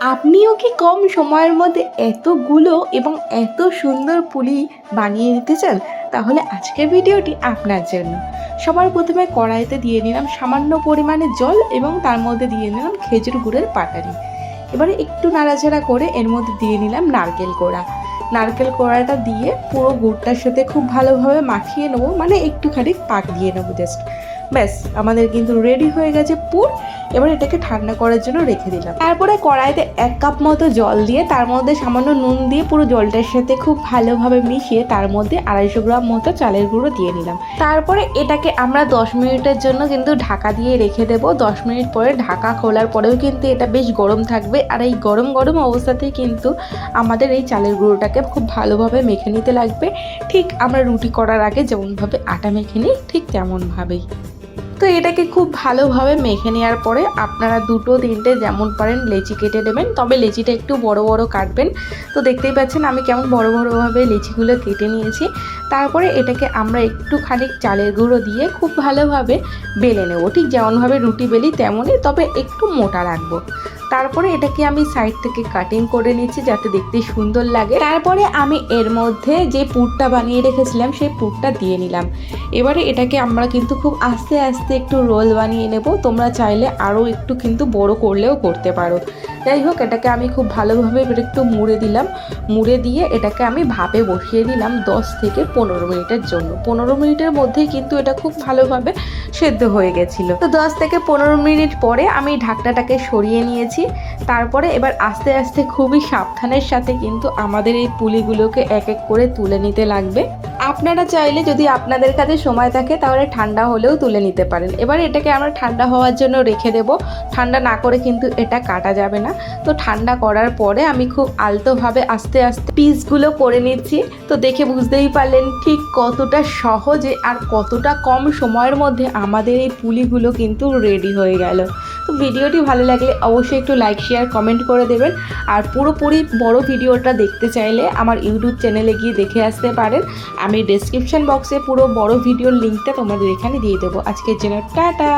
আপনিও কি কম সময়ের মধ্যে এতগুলো এবং এত সুন্দর পুলি বানিয়ে নিতে চান? তাহলে আজকের ভিডিওটি আপনার জন্য। সবার প্রথমে কড়াইতে দিয়ে নিলাম সামান্য পরিমাণে জল এবং তার মধ্যে দিয়ে নিলাম খেজুর গুড়ের পাটারি এবারে একটু নাড়াচাড়া করে এর মধ্যে দিয়ে নিলাম নারকেল কোড়া। নারকেল কোড়াটা দিয়ে পুরো গুড়টার সাথে খুব ভালোভাবে মাখিয়ে নেব মানে একটুখানি পাক দিয়ে নেব জাস্ট ব্যাস, আমাদের কিন্তু রেডি হয়ে গেছে পুর। এবার এটাকে ঠান্ডা করার জন্য রেখে দিলাম। তারপরে কড়াইতে এক কাপ মতো জল দিয়ে, তার মধ্যে সামান্য নুন দিয়ে পুরো জলটার সাথে খুব ভালোভাবে মিশিয়ে তার মধ্যে আড়াইশো গ্রাম মতো চালের গুঁড়ো দিয়ে নিলাম। তারপরে এটাকে আমরা দশ মিনিটের জন্য কিন্তু ঢাকা দিয়ে রেখে দেব। দশ মিনিট পরে ঢাকা খোলার পরেও কিন্তু এটা বেশ গরম থাকবে। আর এই গরম গরম অবস্থাতেই কিন্তু আমাদের এই চালের গুঁড়োটাকে খুব ভালোভাবে মেখে নিতে লাগবে। ঠিক আমরা রুটি করার আগে যেমনভাবে আটা মেখে নিই, ঠিক তেমনভাবেই। তো এটাকে খুব ভালোভাবে মেখে নেওয়ার পরে আপনারা দুটো তিনটে যেমন পারেন লেচি কেটে দেবেন তবে লেচিটা একটু বড় বড় কাটবেন। তো দেখতেই পাচ্ছেন আমি কেমন বড় বড়োভাবে লেচিগুলো কেটে নিয়েছি। তারপরে এটাকে আমরা একটু খানিক চালের গুঁড়ো দিয়ে খুব ভালোভাবে বেলে নেব। ঠিক যেমনভাবে রুটি বেলি তেমনই, তবে একটু মোটা রাখব। তারপরে এটাকে আমি সাইড থেকে কাটিং করে নিচ্ছি যাতে দেখতে সুন্দর লাগে। তারপরে আমি এর মধ্যে যে পুরটা বানিয়ে রেখেছিলাম, সেই পুরটা দিয়ে নিলাম। এবারে এটাকে আমরা কিন্তু খুব আস্তে আস্তে একটু রোল বানিয়ে নেব। তোমরা চাইলে আরও একটু কিন্তু বড় করলেও করতে পারো। যাই হোক, এটাকে আমি খুব ভালোভাবে একটু মুড়ে দিলাম। মুড়ে দিয়ে এটাকে আমি ভাপে বসিয়ে দিলাম দশ থেকে পনেরো মিনিটের জন্য। পনেরো মিনিটের মধ্যেই কিন্তু এটা খুব ভালোভাবে সেদ্ধ হয়ে গেছিল। তো দশ থেকে পনেরো মিনিট পরে আমি ঢাকনাটাকে সরিয়ে নিয়েছি। তারপরে এবার আস্তে আস্তে খুবই সাবধানের সাথে কিন্তু আমাদের এই পুলিগুলোকে এক এক করে তুলে নিতে লাগবে। আপনারা চাইলে যদি আপনাদের কাছে সময় থাকে, তাহলে ঠান্ডা হলেও তুলে নিতে পারেন। এবার এটাকে আমরা ঠান্ডা হওয়ার জন্য রেখে দেব। ঠান্ডা না করে কিন্তু এটা কাটা যাবে না। তো ঠান্ডা করার পরে আমি খুব আলতোভাবে আস্তে আস্তে পিসগুলো করে নিচ্ছি। তো দেখে বুঝতেই পারলেন ঠিক কতটা সহজে আর কতটা কম সময়ের মধ্যে আমাদের এই পুলিগুলো কিন্তু রেডি হয়ে গেল। তো ভিডিওটি ভালো লাগলে অবশ্যই একটু লাইক শেয়ার কমেন্ট করে দেবেন। আর পুরোপুরি বড় ভিডিওটা দেখতে চাইলে আমার ইউটিউব চ্যানেলে গিয়ে দেখে আসতে পারেন। আমি ডেসক্রিপশন বক্সে পুরো বড় ভিডিওর লিঙ্কটা তোমাদের এখানে দিয়ে দেবো। আজকের জন্য টাটা!